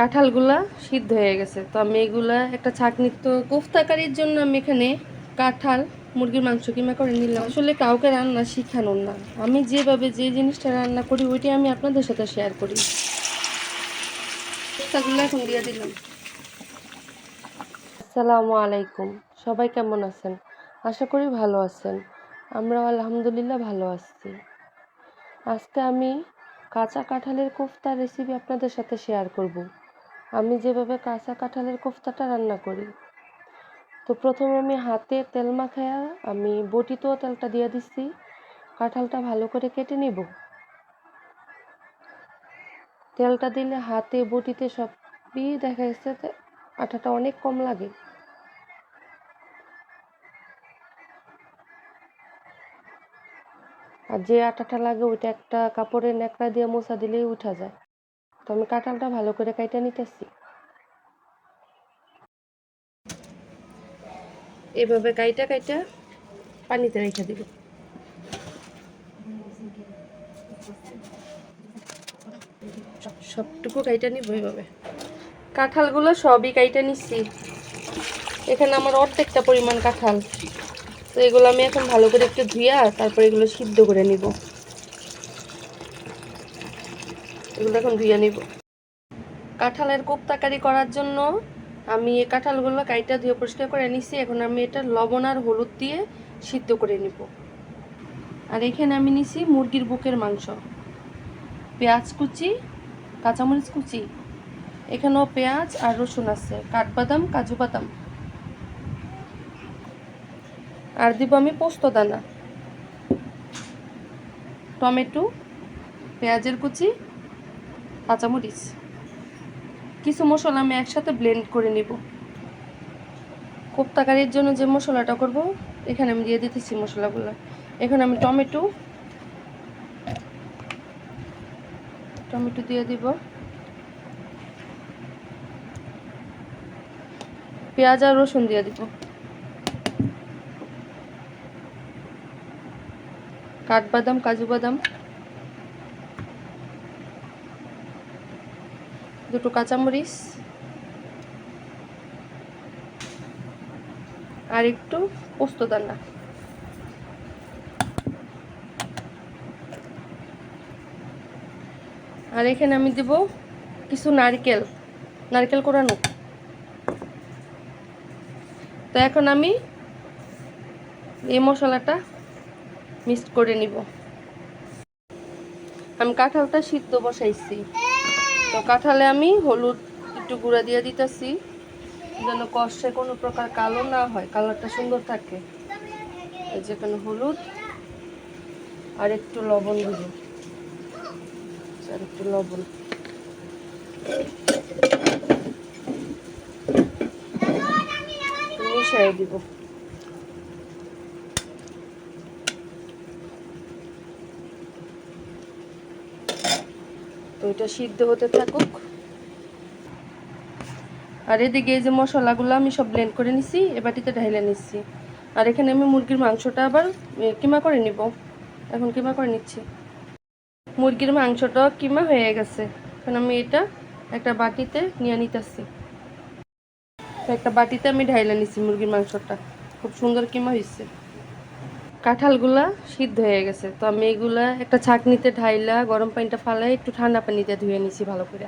কাঁঠালগুলা সিদ্ধ হয়ে গেছে। তো আমি এগুলা একটা ছাঁকনি তো কোফতাকারির জন্য আমি এখানে কাঁঠাল, মুরগির মাংস কিমা করে নিলাম। আসলে কাউকে রান্না শিখানোর না। আমি যেভাবে যে জিনিসটা রান্না করি, ওইটাই আমি আপনাদের সাথে শেয়ার করি। দিয়ে দিলাম। আসসালামু আলাইকুম। সবাই কেমন আছেন? আশা করি ভালো আছেন। আমরাও আলহামদুলিল্লাহ ভালো আছি। আজকে আমি কাঁচা কাঁঠালের কোফতার রেসিপি আপনাদের সাথে শেয়ার করব। আমি যেভাবে কাঁচা কাঁঠালের কোফতাটা রান্না করি, তো প্রথমে আমি হাতে তেল মাখায়া আমি বটিতেও তেলটা দিয়ে দিচ্ছি কাঁঠালটা ভালো করে কেটে নিব। তেলটা দিলে হাতে, বটিতে সবই দেখা যাচ্ছে আঠাটা অনেক কম লাগে। আর যে আটাটা লাগে ওইটা একটা কাপড়ের ন্যাকড়া দিয়ে মোছা দিলেই উঠা যায়। তো আমি কাঁঠালটা ভালো করে কাইটা নিতেছি। এভাবে কাইটা কাইটা পানিতে রেখে দিব। সবটুকু কাইটা নিব এইভাবে কাঁঠালগুলো সবই কাইটা নিচ্ছি এখানে আমার অর্ধেকটা পরিমাণ কাঁঠাল। তো এগুলো আমি এখন ভালো করে একটু ধুইয়া তারপর এগুলো সিদ্ধ করে নিব। এগুলো এখন ধুয়ে নিব। কাঁঠালের কোপ্তাকারি করার জন্য আমি এই কাঁঠালগুলো কাইটা ধুয়ে পরিষ্কার করে নিছি। এখন আমি এটা লবণ আর হলুদ দিয়ে সিদ্ধ করে নিব। আর এখানে আমি নিছি মুরগির বুকের মাংস। পেঁয়াজ কুচি, কাঁচামরিচ কুচি, এখানেও পেঁয়াজ আর রসুন আছে, কাঠবাদাম, কাজু বাদাম। আর দিব আমি পোস্ত দানা, টমেটো, পেঁয়াজের কুচি কাঁচামরিচ। কিছু মশলা আমি একসাথে ব্লেন্ড করে নিব। কোপ্তাকারির জন্য যে মশলাটা করব, এখানে আমি দিয়ে দিতেছি মশলাগুলো। এখানে আমি টমেটো। টমেটো দিয়ে দিব। পেঁয়াজ আর রসুন দিয়ে দিব। কাঠবাদাম, কাজু বাদাম। দুটো কাঁচামরিচ, আর একটু পোস্ত দানা। আর এখানে আমি দিব কিছু নারকেল নারকেল কোরানো। তো এখন আমি এই মশলাটা মিক্সড করে নিব। আমি কাঁঠালটা সিদ্ধ বসাইছি। তো কাঁঠালে আমি হলুদ একটু গুঁড়া দিয়ে দিতেছি, যেন কষ্টে কোনো প্রকার কালো না হয়, কালারটা সুন্দর থাকে। যেখানে হলুদ আর একটু লবণ দিব। আর একটু লবণ। মিশিয়ে দিব। এটা সিদ্ধ হতে থাকুক। আর এদিকে এই যে মশলাগুলো আমি সব ব্লেন্ড করে নিছি, এ বাটিতে ঢাইলে নিচ্ছি আর এখানে আমি মুরগির মাংসটা আবার কিমা করে নিব? এখন কিমা করে নিচ্ছি? মুরগির মাংসটা কিমা হয়ে গেছে। এখন আমি এটা একটা বাটিতে নিয়ে নিতেছি। একটা বাটিতে আমি ঢাইলে নিচ্ছি মুরগির মাংসটা। খুব সুন্দর কিমা হয়েছে কাঁঠালগুলা সিদ্ধ হয়ে গেছে। তো আমি এগুলা একটা ছাঁকনিতে ঢাইলা গরম পানিটা ফালাই একটু ঠান্ডা পানিতে ধুয়ে নিছি ভালো করে।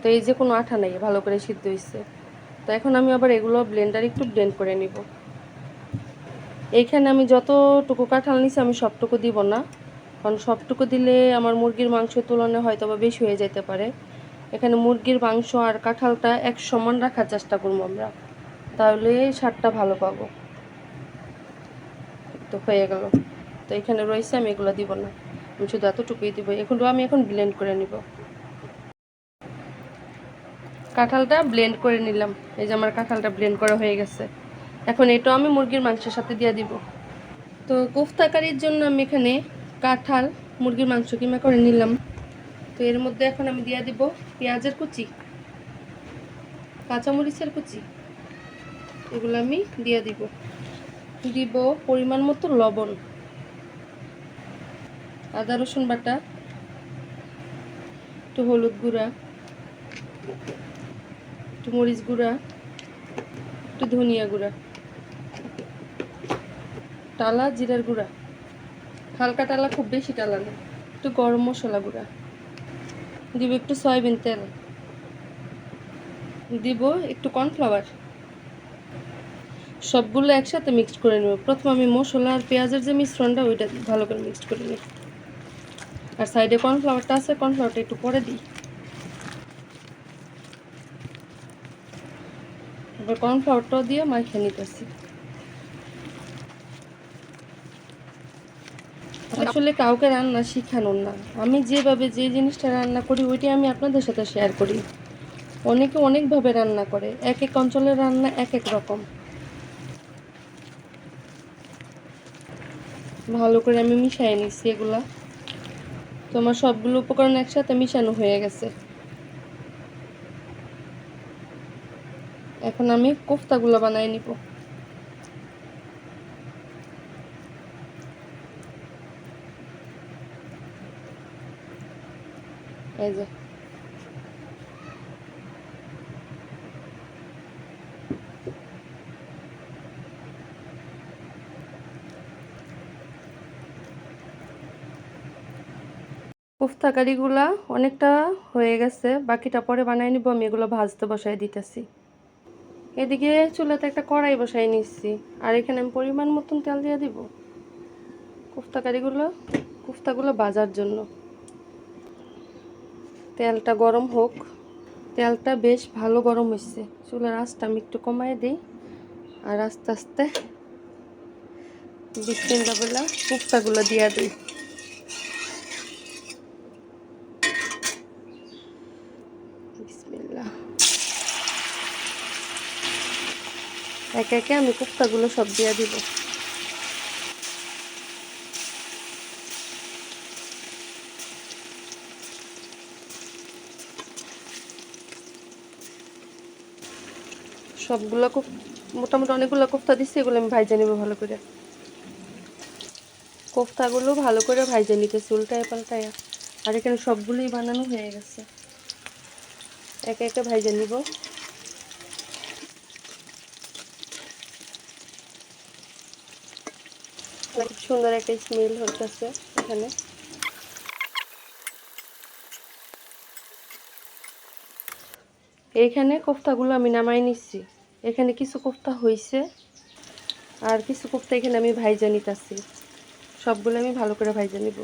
তো এই যে কোনো আঠা নাই, ভালো করে সিদ্ধ হয়েছে তো এখন আমি আবার এগুলো ব্লেন্ডার একটু ব্লেন্ড করে নিব। এইখানে আমি যতটুকু কাঁঠাল নিছি আমি সবটুকু দিব না। কারণ সবটুকু দিলে আমার মুরগির মাংসের তুলনায় হয়তো বা বেশি হয়ে যেতে পারে। এখানে মুরগির মাংস আর কাঁঠালটা এক সমান রাখার চেষ্টা করব আমরা। তাহলে স্বাদটা ভালো পাবো। তো হয়ে গেল। তো এখানে রয়েছে, আমি এগুলো দিব না। আমি শুধু এতটুকুই দিব। এগুলো আমি এখন ব্লেন্ড করে নিব। কাঁঠালটা ব্লেন্ড করে নিলাম। এই যে আমার কাঁঠালটা ব্লেন্ড করা হয়ে গেছে। এখন এটাও আমি মুরগির মাংসের সাথে দিয়ে দিব। তো কোফতাকারির জন্য আমি এখানে কাঁঠাল, মুরগির মাংস কিমা করে নিলাম। তো এর মধ্যে এখন আমি দিয়ে দিব পেঁয়াজের কুচি, কাঁচামরিচের কুচি। এগুলো আমি দিয়ে দিব। দিব পরিমাণ মতো লবণ। আদা, রসুন বাটা, একটু হলুদ গুঁড়া, একটু মরিচ গুঁড়া, একটু ধনিয়া গুঁড়া, টালা, জিরার গুঁড়া। হালকা টালা খুব বেশি টালা না, একটু গরম মশলা গুঁড়া। দিব একটু সয়াবিন তেল। দিব একটু কর্নফ্লাওয়ার। সবগুলো একসাথে মিক্সড করে নেব। প্রথম আমি মশলা আর পেঁয়াজের যে মিশ্রণটা, ওইটা ভালো করে মিক্সড করে নিই আর সাইডে কর্নফ্লাওয়ারটা আছে কর্নফ্লাওয়ারটা একটু পরে দিই। এবার কর্নফ্লাওয়ারটাও দিয়ে মাখিয়ে নিতেছি। আসলে কাউকে রান্না শিখানোর না। আমি যেভাবে যে জিনিসটা রান্না করি ওইটাই আমি আপনাদের সাথে শেয়ার করি। অনেকে অনেকভাবে রান্না করে, এক এক অঞ্চলের রান্না এক এক রকম। ভালো করে আমি মিশিয়ে নিচ্ছি এগুলা। তোমার সবগুলো উপকরণ একসাথে মিশানো হয়ে গেছে। এখন আমি কোফতাগুলো বানিয়ে নিব। এই যে। কোফতা কারিগুলা অনেকটা হয়ে গেছে, বাকিটা পরে বানাই নিব, আমি এগুলো ভাজতে বসাই দিতেছি। এদিকে চুলাতে একটা কড়াই বসাই নিচ্ছি, আর এখানে আমি পরিমাণ মতন তেল দিয়ে দিব। কোফতা কারিগুলো কোফতাগুলো ভাজার জন্য। তেলটা গরম হোক, তেলটা বেশ ভালো গরম হয়েছে চুলার আঁচটা আমি একটু কমাই দিই, আর আস্তে আস্তে বিসমিল্লা বেলা কোফতাগুলো দিয়ে দিই। একে একে আমি কোফতাগুলো সব দিয়ে দিব। সবগুলো মোটামুটি অনেকগুলো কোফতা দিচ্ছি এগুলো আমি ভাইজে নেব ভালো করে। কোফতাগুলো ভালো করে ভাইজে নিতেছি, উল্টায় পাল্টায়। আর এখানে সবগুলোই বানানো হয়ে গেছে। একে একে ভাইজে নিব খুব সুন্দর একটা স্মেল হচ্ছে এখানে। এইখানে কোফতাগুলো আমি নামাই নিচ্ছি। এখানে কিছু কোফতা হয়েছে আর কিছু কোফতা এখানে আমি ভাইজা নিতেছি। সবগুলো আমি ভালো করে ভাইজা নিব।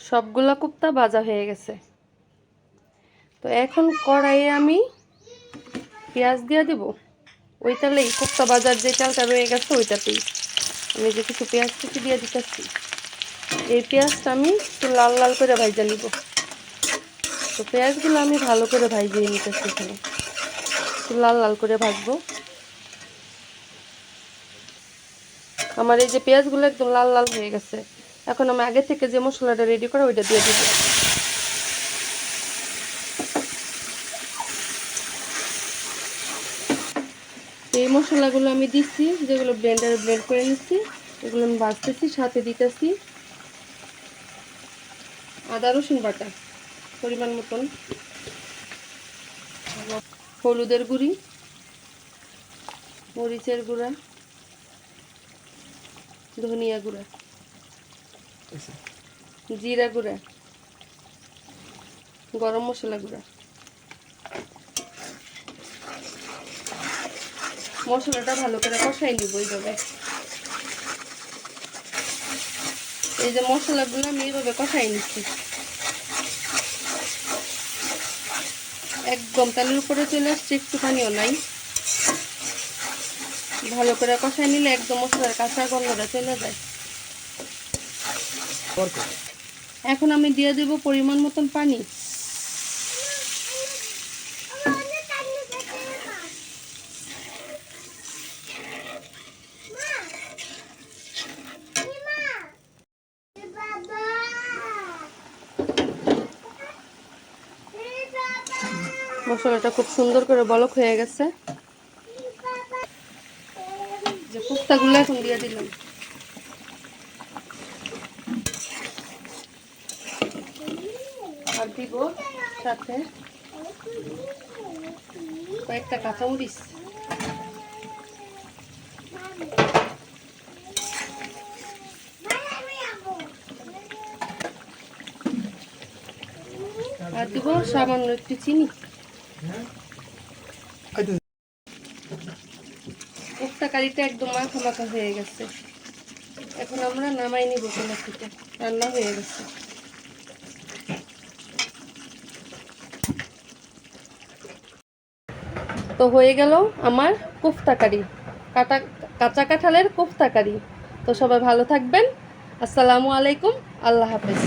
সবগুলো কোফতা ভাজা হয়ে গেছে। তো এখন কড়াইয়ে আমি পেঁয়াজ দিয়ে দেব। ওই তাহলেই কোফতা বাজার যে চালটা রয়ে গেছে, ওইটাতেই। আমি যে কিছু পেঁয়াজ কুচি দিয়ে দিতেছি, এই পেঁয়াজটা আমি একটু লাল লাল করে ভাইজা নিব। তো পেঁয়াজগুলো আমি ভালো করে ভাজিয়ে নিতেছি এখানে। একটু লাল লাল করে ভাজবো। আমার এই যে পেঁয়াজগুলো একদম লাল লাল হয়ে গেছে। এখন আমি আগে থেকে যে মশলাটা রেডি করে ওইটা দিয়ে দিব। মশলাগুলো আমি দিচ্ছি যেগুলো ব্লেন্ডারে ব্লেন্ড করে নিচ্ছি এগুলো আমি ভাজতেছি সাথে দিতেছি আদা রসুন বাটা পরিমাণ মতন। হলুদের গুঁড়ি মরিচের গুঁড়া ধনিয়া গুঁড়া জিরা গুঁড়া গরম মশলা গুঁড়া। মশলাটা ভালো করে কষাই নিব এইভাবে এই যে মশলাগুলো আমি এইভাবে কষাই নিচ্ছি। একদম তালের উপরে চলে আসছে একটুখানিও নাই। ভালো করে কষাই নিলে একদম মশলার কাঁচা গন্ধটা চলে যায়। এখন আমি দিয়ে দেব পরিমাণ মতন পানি। মশলাটা খুব সুন্দর করে বলক হয়ে গেছে। যে কুপ্তাগুলো এখন দিয়ে দিলাম। আর দিব সাথে কয়েকটা কাঁচামরিচ। আর দিব সামান্য একটু চিনি। কোফতা কারিটা একদম মাখা মাখা হয়ে গেছে। এখন আমরা নামাই নিব কোনো রান্না হয়ে গেছে। তো হয়ে গেল আমার কোফতা কারি কাটা, কাঁচা কাঁঠালের কোফতা কারি তো সবাই ভালো থাকবেন। আসসালামু আলাইকুম। আল্লাহ হাফেজ।